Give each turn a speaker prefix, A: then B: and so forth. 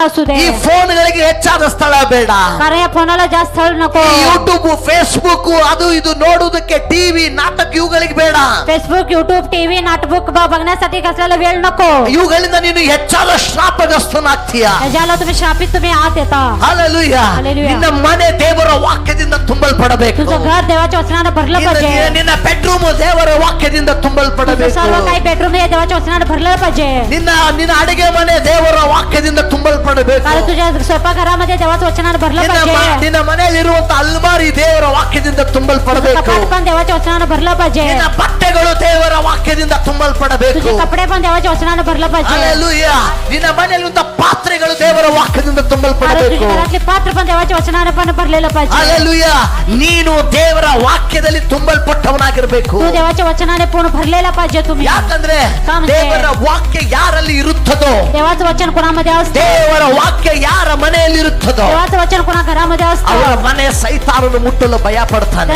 A: असू दे
B: ಈ ಫೋನ್ಗಳಿಗೆ ಹೆಚ್ಚಾದ ಸ್ಥಳ ಬೇಡ
A: कारण या फोनाला जास्त स्थळ नको
B: ಈ ಯೂಟ್ಯೂಬ್ ಫೇಸ್ಬುಕ್ ಅದು ಇದು ನೋಡುವುದಕ್ಕೆ ಟಿವಿ ನಾಟಕ ಇವುಗಳಿಗೆ ಬೇಡ
A: फेसबुक युट्यूब टीव्ही नाटबुक ब- बघण्यासाठी कसल्याला वेळ नको
B: ಇವುಗಳಿಂದ ನೀನು ಹೆಚ್ಚಾದ ಶ್ರಾಪಗ್ರಸ್ತನಾಗ್ತೀಯ
A: ज्याला तुम्ही श्रापित तुम्ही आत येता
B: ಹಾಲೆಲೂಯ
A: Hallelujah.
B: ನಿನ್ನ ಮನೆ ದೇವರ ವಾಕ್ಯದಿಂದ ತುಂಬಲ್ಪಡಬೇಕು
A: तुझं घर देवाच्या वचनानं भरलं
B: ನಿನ್ನ-
A: पाहिजे
B: ನಿನ್ನ ಬೆಡ್ರೂಮ್ ದೇವರ ವಾಕ್ಯದಿಂದ
A: तुझं
B: ತುಂಬಲ್ಪಡಬೇಕು
A: सर्व काही बेडरूम हे देवाच्या वचनानं भरलं पाहिजे
B: ನಿನ್ನ ನಿನ್ನ ಅಡಿಗೆ ಮನೆ ದೇವರ ವಾಕ್ಯದಿಂದ ತುಂಬಲ್ಪಡಬೇಕು
A: कारण तुझ्या स्वयंपाकघरामध्ये देवाचं वचनानं भरलं
B: ನಿನ್ನ ಮ-
A: पाहिजे
B: ನಿನ್ನ ಮನೆಯಲ್ಲಿರುವಂತ ಅಲ್ಮಾರಿ ದೇವರ ವಾಕ್ಯದಿಂದ ತುಂಬಲ್ಪಡಬೇಕು
A: कपाट पण देवाच्या वचनानं भरलं पाहिजे
B: ನಿನ್ನ ಬಟ್ಟೆಗಳು ದೇವರ ವಾಕ್ಯದಿಂದ
A: ನಿನಗೆ
B: ಕಪಡೆ ನಿನ್ನ ಮನೆಯಲ್ಲಿ ಪಾತ್ರೆಗಳು ದೇವರ ವಾಕ್ಯದಿಂದ ತುಂಬಲ್ಪಡಬೇಕು. ನೀನು ದೇವರ ವಾಕ್ಯದಲ್ಲಿ ತುಂಬಲ್ಪಟ್ಟವನಾಗಿರಬೇಕು.
A: ವಚನಾನೆ ಪೂರ್ಣ ಬರಲಿಲ್ಲಪ್ಪ ಪಾಜ್ಯ ತುಮಿ.
B: ಯಾಕಂದ್ರೆ ದೇವರ ವಾಕ್ಯ ಯಾರಲ್ಲಿ ಇರುತ್ತದೋ?
A: ದೇವರ ವಚನ ಕುನಾಮ ದೇವಸ್ಥಾನ?
B: ದೇವರ ವಾಕ್ಯ ಯಾರ ಮನೆಯಲ್ಲಿ ಇರುತ್ತದೋ
A: ದೇವರ ವಚನ ಕುನಾಮ ದೇವಸ್ಥಾನ?
B: ಅವರ ಮನೆ ಸೈತಾನನು ಮುಟ್ಟಲು ಭಯ ಪಡ್ತಾನೆ.